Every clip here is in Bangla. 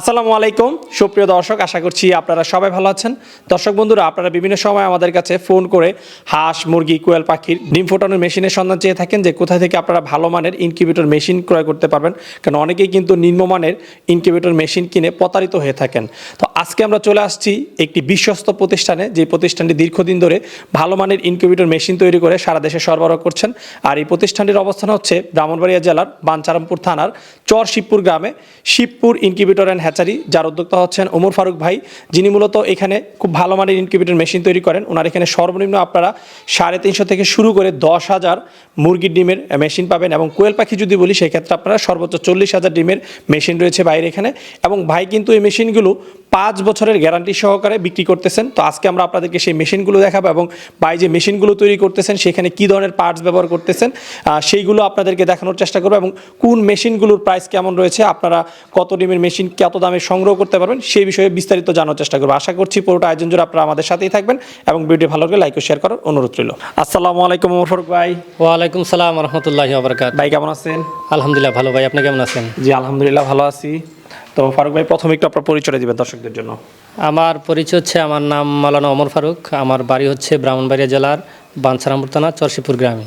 আসসালামু আলাইকুম। সুপ্রিয় দর্শক, আশা করছি আপনারা সবাই ভালো আছেন। দর্শক বন্ধুরা, আপনারা বিভিন্ন সময় আমাদের কাছে ফোন করে হাঁস, মুরগি, কোয়েল পাখির ডিম ফোটানোর মেশিনের সন্ধান চেয়ে থাকেন যে কোথা থেকে আপনারা ভালো মানের ইনকিউবেটর মেশিন ক্রয় করতে পারবেন। কারণ অনেকেই কিন্তু নিম্নমানের ইনকিউবেটর মেশিন কিনে প্রতারিত হয়ে থাকেন। তো আজকে আমরা চলে আসছি একটি বিশ্বস্ত প্রতিষ্ঠানে, যে প্রতিষ্ঠানটি দীর্ঘদিন ধরে ভালো মানের ইনকিউবেটর মেশিন তৈরি করে সারা দেশে সরবরাহ করছেন। আর এই প্রতিষ্ঠানটির অবস্থান হচ্ছে ব্রাহ্মণবাড়িয়া জেলার বাঞ্চারামপুর থানার চর শিবপুর গ্রামে শিবপুর ইনকিউবেটর অ্যান্ড হ্যাচারি, যার উদ্যোক্তা হচ্ছেন ওমর ফারুক ভাই। যিনি মূলত এখানে খুব ভালো মানের ইনকিউবেটর মেশিন তৈরি করেন। ওনার এখানে সর্বনিম্ন আপনারা সাড়ে তিনশো থেকে শুরু করে দশ হাজার মুরগির ডিমের মেশিন পাবেন এবং কোয়েল পাখি যদি বলি, সেক্ষেত্রে আপনারা সর্বোচ্চ চল্লিশ হাজার ডিমের মেশিন রয়েছে বাইরে এখানে। এবং ভাই কিন্তু এই মেশিনগুলো পাঁচ বছরের গ্যারান্টি সহকারে বিক্রি করতেছেন। তো আজকে আমরা আপনাদেরকে সেই মেশিনগুলো দেখাবো এবং ভাই যে মেশিনগুলো তৈরি করতেছেন, সেখানে কী ধরনের পার্টস ব্যবহার করতেছেন সেইগুলো আপনাদেরকে দেখানোর চেষ্টা করব। এবং কোন মেশিনগুলোর প্রাইস কেমন রয়েছে, আপনারা কত ডিমের মেশিন কত দামে সংগ্রহ করতে পারবেন সেই বিষয়ে বিস্তারিত জানার চেষ্টা করব। আশা করছি পুরোটা আয়োজন জুড়ে আপনারা আমাদের সাথেই থাকবেন এবং ভিডিও ভালো লাগলে লাইক ও শেয়ার করার অনুরোধ রইল। আসসালামু আলাইকুম ফারুক ভাই। ওয়ালাইকুম সালাম রহমতুল্লাহি আবরকাত ভাই কেমন আছেন? আলহামদুলিল্লাহ ভালো ভাই। আপনি কেমন আছেন? জি আলহামদুলিল্লাহ ভালো আছি। তো ফারুক ভাই প্রথমে একটু আপনার পরিচয় দিবেন দর্শকদের জন্য। আমার পরিচয় হচ্ছে আমার নাম মালানা ওমর ফারুক। আমার বাড়ি হচ্ছে ব্রাহ্মণবাড়িয়া জেলার বাঞ্ছারামপুর থানা চরশিপুর গ্রামে।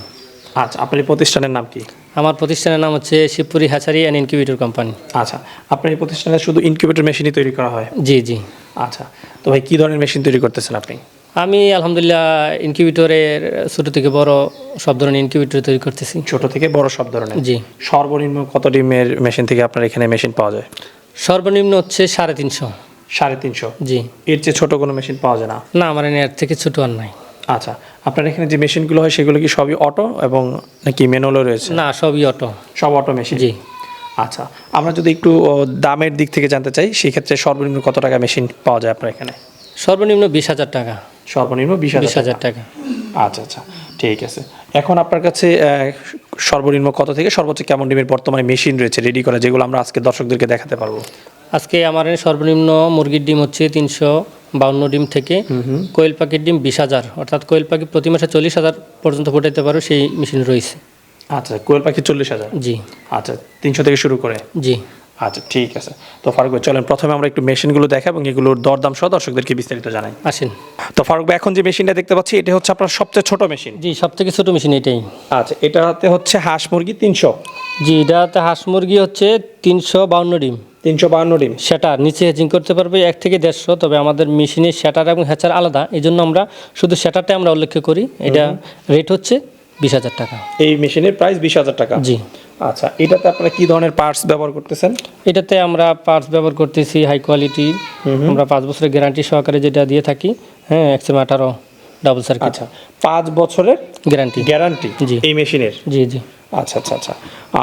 আচ্ছা আপনার প্রতিষ্ঠানের নাম কি? আমার প্রতিষ্ঠানের নাম হচ্ছে Shibpuri hatchery and incubator company. আচ্ছা আপনার এই প্রতিষ্ঠানে শুধু ইনকিউবেটর মেশিনই তৈরি করা হয়? জি জি। আচ্ছা তো ভাই কী ধরনের মেশিন তৈরি করতেছেন আপনি? আমি আলহামদুলিল্লাহ ইনকিউবেটরের ছোটো থেকে বড় সব ধরনের ইনকিউবেটর তৈরি করতেছি। ছোট থেকে বড় সব ধরনের? জি। সর্বনিম্ন কত ডিমের মেশিন থেকে আপনার এখানে মেশিন পাওয়া যায়? সর্বনিম্ন হচ্ছে সাড়ে তিনশো। সাড়ে তিনশো? জি। এর চেয়ে ছোট কোনো মেশিন পাওয়া যায় না? না আমার এর থেকে ছোটো আর নাই। আচ্ছা আপনার এখানে যে মেশিনগুলো হয় সেগুলো কি সবই অটো এবং নাকি ম্যানুয়ালও রয়েছে? না সবই অটো। সব অটো মেশিন? জি। আচ্ছা আমরা যদি একটু দামের দিক থেকে জানতে চাই সেক্ষেত্রে সর্বনিম্ন কত টাকা মেশিন পাওয়া যায় আপনার এখানে? সর্বনিম্ন বিশ হাজার টাকা। সর্বনিম্ন বিশ হাজার টাকা। আচ্ছা আচ্ছা ঠিক আছে। এখন আপনার কাছে সর্বনিম্ন কত থেকে সর্বোচ্চ কেমন ডিমের বর্তমানে মেশিন রয়েছে রেডি করা যেগুলো আমরা আজকে দর্শকদেরকে দেখাতে পারব? আজকে আমার সর্বনিম্ন মুরগির ডিম হচ্ছে তিনশো বাউন্ন ডিম থেকে কোয়েল পাখির ডিম বিশ হাজার। অর্থাৎ কোয়েল পাখি প্রতি মাসে চল্লিশ হাজার পর্যন্ত ফুটাইতে পারো সেই মেশিন রয়েছে। আচ্ছা কোয়েল পাখি চল্লিশ হাজার? জি। আচ্ছা তিনশো থেকে শুরু করে? জি। আচ্ছা ঠিক আছে। তো ফারুক ভাই চলেন প্রথমে আমরা একটু মেশিনগুলো দেখা এবং এগুলোর দরদাম সহ দর্শকদেরকে বিস্তারিত জানাই। আসেন। তো ফারুক ভাই এখন যে মেশিনটা দেখতে পাচ্ছি এটা হচ্ছে আপনার সবচেয়ে ছোট মেশিন। জি সব থেকে ছোটো মেশিন এটাই। আচ্ছা এটাতে হচ্ছে হাঁস মুরগি তিনশো। জি এটাতে হাঁস মুরগি হচ্ছে তিনশো বাউন্ন ডিম। তিনশো বাহান্ন ডিম। সেটার নিচে হেজিং করতে পারবে এক থেকে দেড়শো তবে আমাদের মেশিনের সেটার এবং হ্যাচার আলাদা। এই জন্য আমরা শুধু সেটারটাই আমরা উল্লেখ করি। এটা রেট হচ্ছে বিশ হাজার টাকা। এই মেশিনের প্রাইস বিশ হাজার টাকা। জি। আচ্ছা এটাতে আপনারা কি ধরনের পার্টস ব্যবহার করতেছেন? এটাতে আমরা পার্টস ব্যবহার করতেছি হাই কোয়ালিটি। আমরা পাঁচ বছরের গ্যারান্টি সহকারে যেটা দিয়ে থাকি হ্যাঁ একশো আঠারো ডাবল সার্কিট। আচ্ছা পাঁচ বছরের গ্যারান্টি। গ্যারান্টি জি। এই মেশিনের? জি জি। আচ্ছা আচ্ছা আচ্ছা।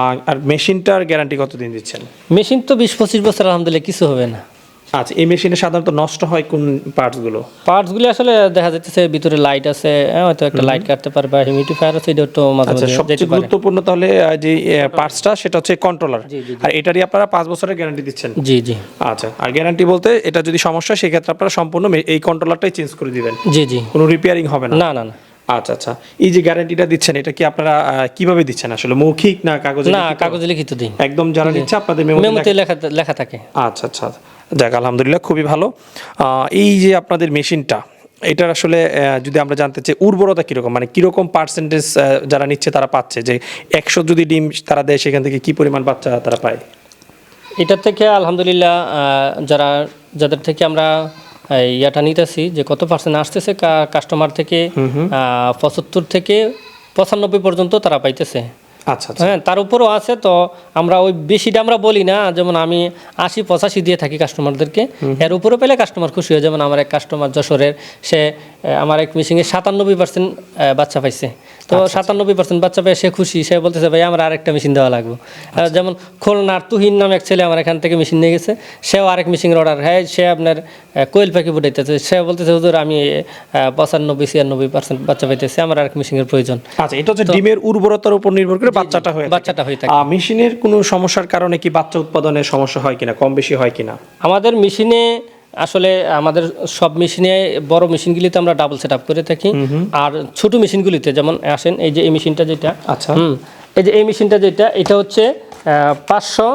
আর- মেশিনটার গ্যারান্টি কতদিন দিচ্ছেন? মেশিন তো বিশ পঁচিশ বছর আলহামদুলিল্লাহ কিছু হবে না। আচ্ছা এই মেশিনে সাধারণত নষ্ট হয় কোন পার্টসগুলো পার্টসগুলি আসলে দেখা যাচ্ছে ভিতরে লাইট আছে হ্যাঁ, হয়তো একটা লাইট কাটতে পারবে বা হিউমিডিফায়ার আছে এটা তো মাঝে আচ্ছা মাঝে সবচেয়ে গুরুত্বপূর্ণ তাহলে যে পার্টসটা সেটা হচ্ছে কন্ট্রোলার আর এটারই আপনারা পাঁচ বছরের গ্যারান্টি দিচ্ছেন? জি জি। আচ্ছা আর গ্যারান্টি বলতে এটা যদি সমস্যা হয়, সেক্ষেত্রে আপনারা সম্পূর্ণ এই কন্ট্রোলারটাই চেঞ্জ করে দিবেন। জি জি। কোনো রিপেয়ারিং হবে না না না। আচ্ছা আচ্ছা। এই যে গ্যারান্টিটা দিচ্ছেন এটা কি আপনারা কীভাবে দিচ্ছেন আসলে? মৌখিক না কাগজে না কাগজে লিখিত দিই একদম যারা নিচ্ছে আপনাদের মেমোতে লেখা লেখা থাকে। আচ্ছা আচ্ছা। যাক আলহামদুলিল্লাহ খুবই ভালো। এই যে আপনাদের মেশিনটা এটার আসলে যদি আমরা জানতে চাই উর্বরতা কীরকম? মানে কীরকম পার্সেন্টেজ যারা নিচ্ছে তারা পাচ্ছে? যে একশো যদি ডিম তারা দেয় সেখান থেকে কি পরিমাণ বাচ্চা তারা পায়? এটার থেকে আলহামদুলিল্লাহ যারা যাদের থেকে আমরা ইয়াটা নিতেছি যে কত পার্সেন্ট আসতেছে কাস্টমার থেকে পঁচাত্তর থেকে পঁচানব্বই পর্যন্ত তারা পাইতেছে। আচ্ছা আচ্ছা। হ্যাঁ তার উপরও আছে তো আমরা ওই বেশিটা আমরা বলি না যেমন আমি আশি পঁচাশি দিয়ে থাকি কাস্টমারদেরকে এর উপরে পেলে কাস্টমার খুশি হয়। যেমন আমার এক কাস্টমার যশোরের সে আমার এক মিশিংয়ে সাতানব্বই পার্সেন্ট বাচ্চা পাইছে। তো সাতানব্বই পার্সেন্ট বাচ্চা পেয়ে সে খুশি সে বলতেছে ভাই আমার আরেকটা মেশিন দেওয়া লাগবে। যেমন খুলনার তুহিন নামে এক ছেলে আমার এখান থেকে মেশিন নিয়ে গেছে সেও আরেক মেশিনের অর্ডার হ্যাঁ সে আপনার কোয়েল পাখি ফুটাইতেছে। সে বলতেছে হুজুর আমি পঁচানব্বই ছিয়ানব্বই পার্সেন্ট বাচ্চা পাইতেছে আমার আরেক মেশিনের প্রয়োজন। আচ্ছা এটা হচ্ছে ডিমের উর্বরতার উপর নির্ভর করে বাচ্চাটা হয়ে বাচ্চাটা হয়ে থাকে। মেশিনের কোনো সমস্যার কারণে কি বাচ্চা উৎপাদনের সমস্যা হয় কিনা কম বেশি হয় কিনা? আমাদের মেশিনে আসলে আমাদের সব মেশিনে বড় মেশিনগুলিতে আমরা ডাবল সেট করে থাকি। আর ছোট মেশিনগুলিতে যেমন আসেন এই যে এই মেশিনটা যেটা। আচ্ছা। হুম এই যে এই মেশিনটা যেটা এটা হচ্ছে পাঁচশো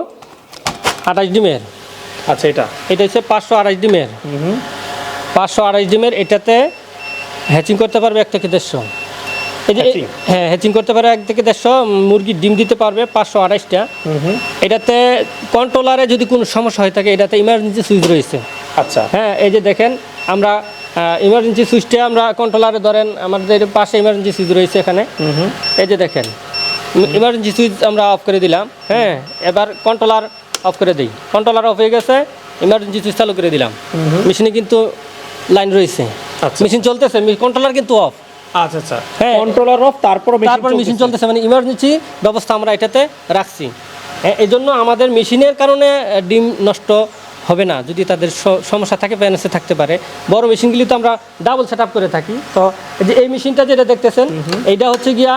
আঠাশ ডিমের। আচ্ছা এটা? এটা হচ্ছে পাঁচশো আড়াইশ ডিমের। পাঁচশো আড়াইশ ডিমের এটাতে হ্যাচিং করতে পারবে এক থেকে দেড়শো। এই যে হ্যাঁ হ্যাচিং করতে পারবে এক থেকে দেড়শো মুরগির ডিম দিতে পারবে পাঁচশো আড়াইশটা এটাতে কন্ট্রোলারে যদি কোনো সমস্যা হয়ে থাকে এটাতে ইমার্জেন্সি সুইচ রয়েছে। আচ্ছা। হ্যাঁ এই যে দেখেন আমরা ইমার্জেন্সি সুইচটা আমরা কন্ট্রোলারে ধরেন আমাদের পাশে ইমার্জেন্সি সুইচ রয়েছে এখানে। এই যে দেখেন ইমার্জেন্সি সুইচ আমরা অফ করে দিলাম হ্যাঁ এবার কন্ট্রোলার অফ করে দিই। কন্ট্রোলার অফ হয়ে গেছে ইমার্জেন্সি সুইচ চালু করে দিলাম। মেশিনে কিন্তু লাইন রয়েছে। আচ্ছা। মেশিন চলতেছে কন্ট্রোলার কিন্তু অফ আচ্ছা আচ্ছা। হ্যাঁ। কন্ট্রোলার অফ তারপর তারপর মেশিন চলতেছে। মানে ইমার্জেন্সি ব্যবস্থা আমরা এটাতে রাখছি। হ্যাঁ, এই জন্য আমাদের মেশিনের কারণে ডিম নষ্ট হবে না যদি তাদের সমস্যা থাকে প্যানেসে থাকতে পারে। বড় মেশিনগুলি তো আমরা ডাবল সেট করে থাকি। তো যে এই মেশিনটা যেটা দেখতেছেন এইটা হচ্ছে গিয়া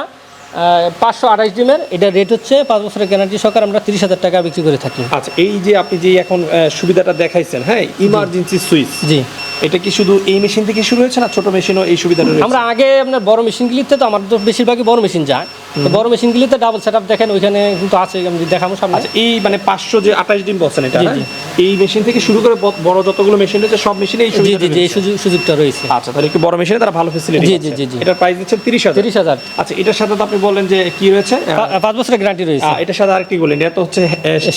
পাঁচশো আঠাশ ডিমের এটা রেট হচ্ছে পাঁচ বছরের গ্যারান্টি সহকার আমরা তিরিশ হাজার টাকা বিক্রি করে থাকি। আচ্ছা এই যে আপনি যে এখন সুবিধাটা দেখাইছেন হ্যাঁ ইমার্জেন্সি সুইচ জি। এটা কি শুধু এই মেশিন থেকে শুরু হয়েছে না ছোট মেশিনও এই সুবিধাটা আমরা আগে আপনার বড় মেশিনগুলিতে তো আমাদের তো বেশিরভাগই বড় মেশিন যায়। তো বড় মেশিনগুলিতে ডাবল সেট দেখেন ওইখানে কিন্তু আছে আমি দেখাবো সামনে। আচ্ছা এই মানে পাঁচশো যে আঠাশ দিন বলছেন এটা হ্যাঁ? এই মেশিন থেকে শুরু করে বড় যতগুলো মেশিন রয়েছে সব মেশিনে এই সুবিধা জি জি এই সুযোগ সুযোগটা রয়েছে। আচ্ছা তাহলে একটু বড় মেশিনে তারা ভালো ফেসিলিটি জি, জি, জি। এটার প্রাইস দিচ্ছেন তিরিশ হাজার। তিরিশ হাজার। আচ্ছা এটার সাথে তো আপনি বললেন যে কি রয়েছে? আহ, পাঁচ বছরের গ্যারান্টি রয়েছে। এটার সাথে আরেকটি বললেন এটা তো হচ্ছে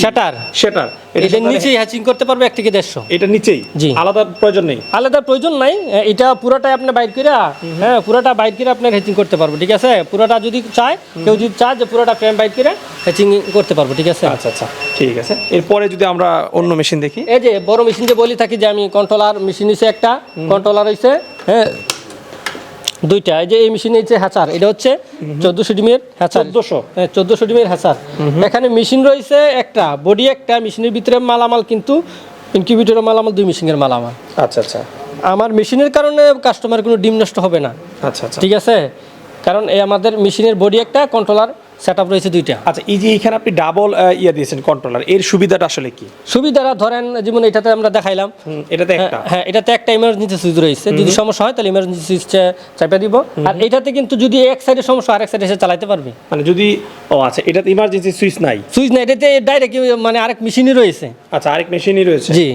শাটার সেটার এটা নিচেই হ্যাচিং করতে পারবে এক থেকে দেড়শো। এটা নিচেই? জি। আলাদা প্রয়োজন নেই? আলাদা প্রয়োজন নাই এটা পুরোটাই আপনি বাইর করে হ্যাঁ পুরোটা বাইর করে আপনার হ্যাচিং করতে পারব ঠিক আছে? পুরোটা যদি চায় কেউ যদি চায় যে পুরোটা ফ্রেম বাইর করে হ্যাচিং করতে পারব ঠিক আছে? আচ্ছা আচ্ছা ঠিক আছে। এরপরে যদি আমরা অন্য মেশিন দেখি? এই যে বড় মেশিন যে বলি থাকি যে আমি কন্ট্রোলার মেশিন হচ্ছে একটা কন্ট্রোলার হয়েছে হ্যাঁ দুইটা। এই যে এই মেশিন হচ্ছে হ্যাচার এটা হচ্ছে চোদ্দোশো ডিমের হ্যাচার চোদ্দোশো? হ্যাঁ চোদ্দোশো ডিমের হ্যাচার এখানে মেশিন রয়েছে একটা বডি একটা মেশিনের ভিতরে মালামাল কিন্তু ইনকিউবেটরের মালামাল দুই মেশিনের মালামাল। আচ্ছা আচ্ছা। আমার মেশিনের কারণে কাস্টমার কোনো ডিম নষ্ট হবে না। আচ্ছা আচ্ছা। ঠিক আছে? কারণ এই আমাদের মেশিনের বডি একটা কন্ট্রোলার সেট আপ রয়েছে দুইটা। আচ্ছা এই যে এখানে আপনি ডাবল ইয়ে দিয়েছেন কন্ট্রোলার এর সুবিধাটা আসলে কি? সুবিধাটা ধরেন যেমন এটাতে আমরা দেখাইলাম। এটাতে হ্যাঁ, একটা। হ্যাঁ এটাতে একটা ইমার্জেন্সি সুইচ রয়েছে। যদি সমস্যা হয় তাহলে ইমার্জেন্সি সুইচটা চাপা দিব। আর এটাতে কিন্তু যদি এক সাইডে সমস্যা আরেক সাইডে এসে চালাতে পারবে। মানে যদি ও আচ্ছা এটাতে ইমার্জেন্সি সুইচ নাই? সুইচ নাই এটাতে ডাইরেক্ট মানে আরেক মেশিনই রয়েছে। আচ্ছা আরেক মেশিনই রয়েছে। জি।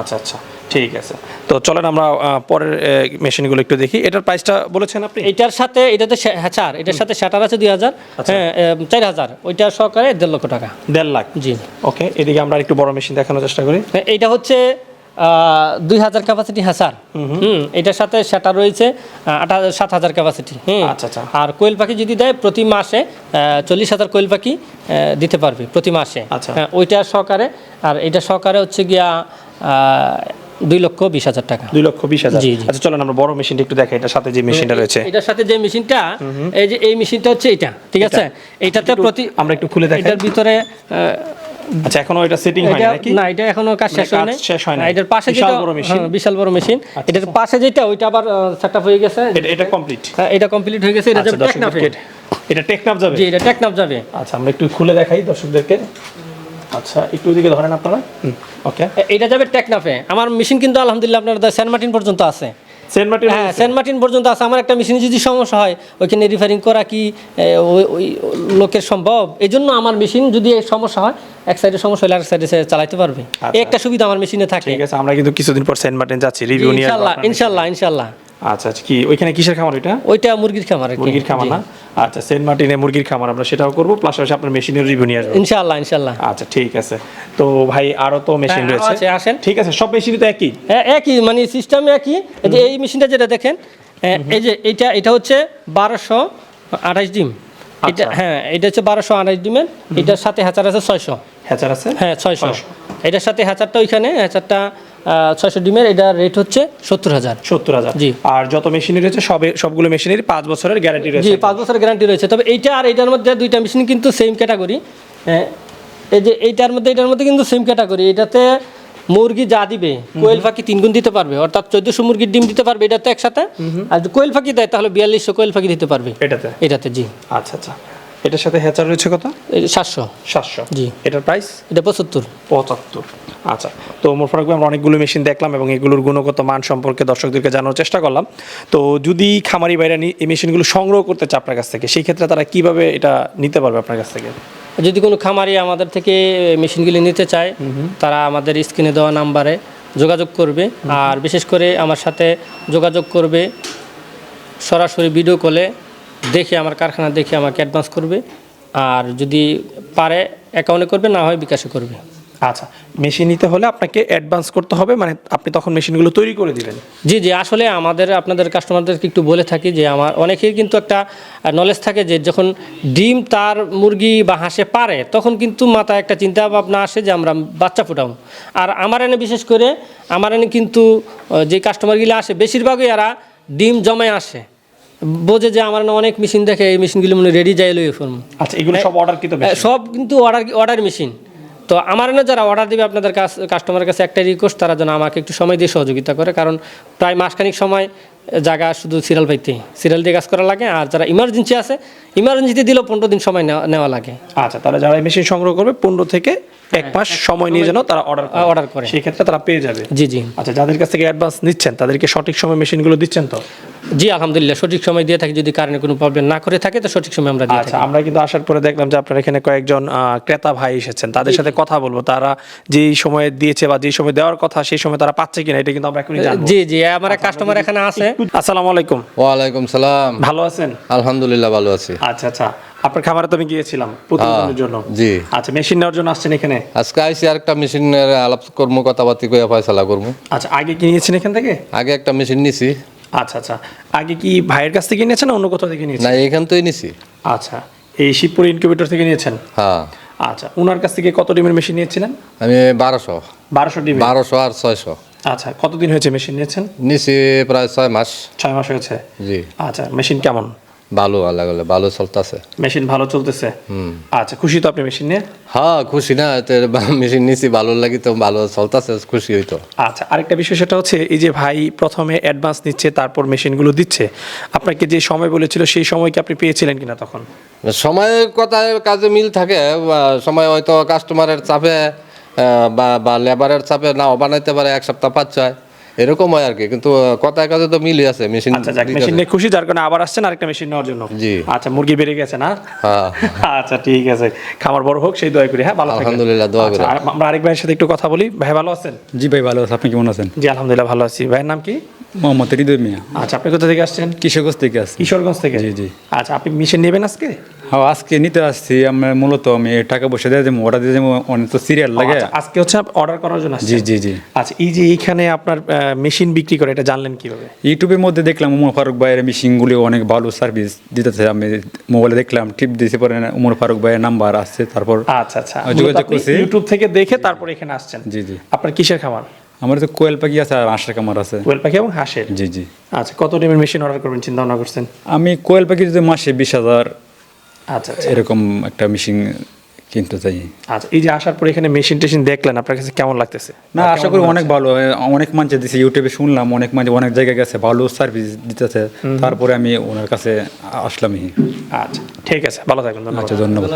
আচ্ছা আচ্ছা। ঠিক আছে। তো চলেন আমরা পরের মেশিনগুলো একটু দেখি। এটার প্রাইসটা বলেছেন আপনি? এটার সাথে এটাতে হ্যাচার এটার সাথে শাটার আছে দুই হাজার। হ্যাঁ চার হাজার। ওইটা সহকারে দেড় লক্ষ টাকা। দেড় লাখ। জি। ওকে এদিকে আমরা একটু বড় মেশিন দেখানোর চেষ্টা করি। হ্যাঁ, এইটা হচ্ছে দুই হাজার ক্যাপাসিটি হ্যাচার হুম এটার সাথে সেটা রয়েছে আট হাজার সাত হাজার ক্যাপাসিটি হুম। আচ্ছা, আচ্ছা। আর কোয়েল পাখি যদি দেয় প্রতি মাসে চল্লিশ হাজার কোয়েল পাখি দিতে পারবে প্রতি মাসে। আচ্ছা। হ্যাঁ, ওইটা সহকারে আর এটা সহকারে হচ্ছে গিয়া দুই লক্ষ বিশ হাজার টাকা। দুই লক্ষ বিশ হাজার। আচ্ছা চলেন আমরা বড় মেশিনটা একটু দেখাই এটার সাথে যে মেশিনটা রয়েছে। এটার সাথে যে মেশিনটা এই যে এই মেশিনটা হচ্ছে এটা ঠিক আছে? একটু প্রতি আমরা একটু খুলে দেখাই। এটার ভিতরে আচ্ছা এখনও এটা সেটিং হয় নাকি? না এটা এখনও কাজ শেষ হয় নাই শেষ হয় নাই। এটার পাশে যেটা বড় মেশিন। হ্যাঁ, বিশাল বড় মেশিন এটার পাশে যেটা ওইটা আবার সেটআপ হয়ে গেছে। এটা কমপ্লিট হ্যাঁ, এটা কমপ্লিট হয়ে গেছে এটা আচ্ছা যাবে টেকনাফে দর্শকদেরকে এটা টেকনাফ যাবে? জি এটা টেকনাফ যাবে। আচ্ছা আমরা একটু খুলে দেখাই দর্শকদেরকে। আচ্ছা একটু ওদিকে ধরেন আপনারা। ওকে এটা যাবে টেকনাফে। আমার মেশিন কিন্তু আলহামদুলিল্লাহ আপনার সেন্ট মার্টিন পর্যন্ত আছে। সেন্ট মার্টিন হ্যাঁ সেন্ট মার্টিন পর্যন্ত আছে। আমার একটা মেশিনে যদি সমস্যা হয় ওইখানে রিফারিং করা কি ওই ওই লোকের সম্ভব? এই জন্য আমার মেশিন যদি সমস্যা হয় এক সাইডে সমস্যা হলে আরেক সাইডে সে চালাতে পারবে। আচ্ছা। একটা সুবিধা আমার মেশিনে থাকে। ঠিক আছে আমরা কিন্তু কিছুদিন পর সেন্ট মার্টিন যাচ্ছি রিভিউ নিয়ে ইনশাল্লাহ ইনশাল্লাহ ইনশাল্লাহ। আচ্ছা আচ্ছা কি ওইখানে কিসের খামার ওইটা? ওইটা মুরগির খামার মুরগির খামার না? আচ্ছা সেন্ট মার্টিনে মুরগির খামার আমরা সেটাও করব প্লাস আপনার মেশিনের রিভিউ নিয়ে আসব। আচ্ছা ঠিক আছে। তো ভাই আরও তো মেশিন হ্যাঁ, রয়েছে। আসেন। ঠিক আছে সব মেশিনই তো একই? হ্যাঁ একই মানে সিস্টেম একই। এই যে এই মেশিনটা যেটা দেখেন এই যে এটা এটা হচ্ছে বারোশো আঠাশ ডিম। এটা আচ্ছা। হ্যাঁ এটা হচ্ছে বারোশো আঠাশ ডিমের। এটার সাথে হ্যাচার আছে ছয়শো। হ্যাচার আছে? হ্যাঁ ছয়শো। 600 এটার সাথে হ্যাচারটা ওইখানে হ্যাচারটা ছয়শো ডিমের এটার রেট হচ্ছে সত্তর হাজার। সত্তর হাজার। জি। আর যত মেশিনই রয়েছে সবে সবগুলো মেশিনের পাঁচ বছরের গ্যারান্টি জি রয়েছে পাঁচ বছরের গ্যারান্টি রয়েছে। তবে এইটা আর এইটার মধ্যে দুইটা মেশিন কিন্তু সেম ক্যাটাগরি এই যে এইটার মধ্যে এটার মধ্যে কিন্তু সেম ক্যাটাগরি এটাতে মুরগি যা দিবে কোয়েল পাখি তিন গুণ দিতে পারবে। অর্থাৎ চোদ্দশো মুরগির ডিম দিতে পারবে এটাতে একসাথে। আর কোয়েল পাখি দেয় তাহলে বিয়াল্লিশশো কোয়েল পাখি দিতে পারবে। এটাতে? এটাতে জি। আচ্ছা আচ্ছা। এটার সাথে হ্যাচার রয়েছে কত? সাতশো। সাতশো। জি। এটার প্রাইস এটা পঁচাত্তর। পঁচাত্তর। আচ্ছা তো মোরফারক আমরা অনেকগুলো মেশিন দেখলাম এবং এগুলোর গুণগত মান সম্পর্কে দর্শকদেরকে জানার চেষ্টা করলাম। তো যদি খামারি বাইরা এই মেশিনগুলো সংগ্রহ করতে চায় আপনার কাছ থেকে সেই ক্ষেত্রে তারা কীভাবে এটা নিতে পারবে আপনার কাছ থেকে? যদি কোনো খামারি আমাদের থেকে মেশিনগুলি নিতে চায় তারা আমাদের স্ক্রিনে দেওয়া নাম্বারে যোগাযোগ করবে। আর বিশেষ করে আমার সাথে যোগাযোগ করবে সরাসরি ভিডিও কলে দেখে আমার কারখানা দেখে আমাকে অ্যাডভান্স করবে। আর যদি পারে অ্যাকাউন্টে করবে না হয় বিকাশে করবে। আচ্ছা মেশিন নিতে হলে আপনাকে অ্যাডভান্স করতে হবে মানে আপনি তখন মেশিনগুলো তৈরি করে দিবেন। জি জি আসলে আমাদের আপনাদের কাস্টমারদেরকে একটু বলে থাকি যে আমার অনেকের কিন্তু একটা নলেজ থাকে যে যখন ডিম তার মুরগি বা হাঁসে পারে তখন কিন্তু মাথায় একটা চিন্তা ভাবনা আসে যে আমরা বাচ্চা ফুটাবো। আর আমার এনে বিশেষ করে আমার এনে কিন্তু যে কাস্টমারগুলো আসে বেশিরভাগই এরা ডিম জমায় আসে। বোঝে যে আমার এনে অনেক মেশিন দেখে এই মেশিনগুলো মনে রেডি যাই লইয়ে ফোন আচ্ছা এগুলো সব অর্ডার কিন্তু হ্যাঁ, সব কিন্তু অর্ডার অর্ডার মেশিন তো আমার এনে যারা অর্ডার দিবে আপনাদের কাছ কাস্টমারের কাছে একটা রিকোয়েস্ট তারা যেন আমাকে একটু সময় দিয়ে সহযোগিতা করে। কারণ প্রায় মাসখানিক সময় জায়গা শুধু সিরিয়াল পাইতে সিরিয়াল দিয়ে কাজ করা লাগে। আর যারা ইমার্জেন্সি আছে ইমার্জেন্সিতে দিলেও পনেরো দিন সময় নেওয়া- নেওয়া লাগে। আচ্ছা তারা যারা মেশিন সংগ্রহ করবে পনেরো থেকে এক মাস সময় নিয়ে যেন তারা অর্ডার অর্ডার করে। সেই ক্ষেত্রে তারা পেয়ে যাবে। জি জি। আচ্ছা যাদের কাছ থেকে অ্যাডভান্স নিচ্ছেন তাদেরকে সঠিক সময় মেশিনগুলো দিচ্ছেন তো? জি আলহামদুলিল্লাহ সঠিক সময় দিয়ে থাকি যদি কারণে কোনো প্রবলেম না করে থাকে তো সঠিক সময় আমরা দিয়ে আচ্ছা থাকি। আমরা কিন্তু আসার পরে দেখলাম যে আপনার এখানে কয়েকজন ক্রেতা ভাই এসেছেন। তাদের সাথে কথা বলব। তারা যেই সময় দিয়েছে বা যেই সময় দেওয়ার কথা সেই সময় তারা পাচ্ছে কিনা এটা কিন্তু আমরা এখনই জানব। জি জি আমার এক কাস্টমার এখানে আছে। আসসালামু আলাইকুম। ওয়ালাইকুম সালাম। ভালো আছেন? আলহামদুলিল্লাহ ভালো আছি। আচ্ছা আচ্ছা আপনার খামারে তো আমি গিয়েছিলাম প্রতিবেদনের জন্য। জি। আচ্ছা মেশিন নেওয়ার জন্য আসছেন এখানে? আজকে আইসি আরেকটা মেশিনের আলাপ কর্ম কথাবার্তি কইয়া ফয়সালা করব। আচ্ছা আগে কি নিয়েছেন এখান থেকে? আগে একটা মেশিন নিছি। আচ্ছা আচ্ছা। আগে কি ভাইয়ের কাছ থেকে নিয়েছেন না অন্য কোথাও থেকে নিয়েছেন? না এখান থেকে নিছি। আচ্ছা এই শিবপুর ইনকিউবেটর থেকে নিয়েছেন? হ্যাঁ। আচ্ছা ওনার কাছ থেকে কত ডিমের মেশিন নিয়েছিলেন? আমি বারোশো। বারোশো ডিম বারোশো আর ছয়শো। আচ্ছা কতদিন হয়েছে মেশিন নিয়েছেন? নিছি প্রায় ছয় মাস। ছয় মাস হয়েছে। জি। আচ্ছা মেশিন কেমন? ভালো আল্লাহ গেলে ভালো চলতেছে। মেশিন ভালো চলতেছে? আচ্ছা খুশি তো আপনি মেশিন নিয়ে? হ্যাঁ খুশি না তো মেশিন নিছি ভালো লাগি তো ভালো চলতেছে খুশি হইতো। আচ্ছা আরেকটা বিষয় সেটা হচ্ছে এই যে ভাই প্রথমে অ্যাডভান্স নিচ্ছে তারপর মেশিনগুলো দিচ্ছে আপনাকে যে সময় বলেছিল সেই সময় কি আপনি পেয়েছিলেন কিনা তখন? সময়ের কথায় কাজে মিল থাকে সময় হয়তো কাস্টমারের চাপে বা বা লেবারের চাপে নাও বানাইতে পারে এক সপ্তাহ পাঁচ ছয়। এরকম হয় আর কি কিন্তু কথায় কাজে তো মিলই আছে মেশিন আচ্ছা যাক মেশিন নিয়ে খুশি যার কারণে আবার আসছেন আরেকটা মেশিন নেওয়ার জন্য। জি। আচ্ছা মুরগি বেড়ে গেছে না? হ্যাঁ। আচ্ছা ঠিক আছে। খামার বড় হোক সেই দোয়া করি হ্যাঁ ভালো আলহামদুলিল্লাহ, দোয়া করি। আচ্ছা, আমরা আরেক ভাইয়ের সাথে একটু কথা বলি। ভাই ভালো আছেন? জি ভাই ভালো আছেন আপনি কেমন আছেন? জি আলহামদুলিল্লাহ ভালো আছি। ভাইয়ের নাম কি? মোহাম্মদ হৃদয় মিয়া। আচ্ছা আপনি কোথা থেকে আসছেন? কিশোরগঞ্জ থেকে আসছি। কিশোরগঞ্জ থেকে? জি, জি। আচ্ছা আপনি মেশিন নেবেন আজকে? হ্যাঁ আজকে নিতে আসছি। আমরা মূলত আমি টাকা পয়সা দিয়ে যাব অর্ডার দিয়ে যাব অনেক তো সিরিয়াল লাগে। আচ্ছা, আজকে হচ্ছে অর্ডার করার জন্য জি জি জি। আচ্ছা এই যে এইখানে আপনার মেশিন বিক্রি করে এটা জানলেন কীভাবে? ইউটিউবের মধ্যে দেখলাম উমর ফারুক ভাইয়ের মেশিনগুলি অনেক ভালো সার্ভিস দিতেছে। আমি মোবাইলে দেখলাম টিপ দিতে পরে উমর ফারুক ভাইয়ের নাম্বার আসছে তারপর আচ্ছা আচ্ছা। যোগাযোগ করছি। ইউটিউব থেকে দেখে তারপর এখানে আসছেন। জি জি। আপনার কিসের খামার? আমার তো কোয়েল পাখি আছে আর আশা কামার আছে। কোয়েল পাখি এবং হাঁসের? জি জি। আচ্ছা কত ডিমের মেশিন অর্ডার করবেন চিন্তা ভাবনা করছেন? আমি কোয়েল পাখি যদি মাসে বিশ হাজার আচ্ছা আচ্ছা। এরকম একটা মেশিন কিনতে চাই। আচ্ছা এই যে আসার পর এখানে মেশিন টেশিন দেখলেন আপনার কাছে কেমন লাগতেছে? না আশা করি অনেক ভালো অনেক মানুষ দিছে ইউটিউবে শুনলাম অনেক মানুষ অনেক জায়গায় গেছে ভালো সার্ভিস দিতেছে। তারপরে আমি ওনার কাছে আসলামই। আচ্ছা ঠিক আছে ভালো থাকবেন আচ্ছা ধন্যবাদ।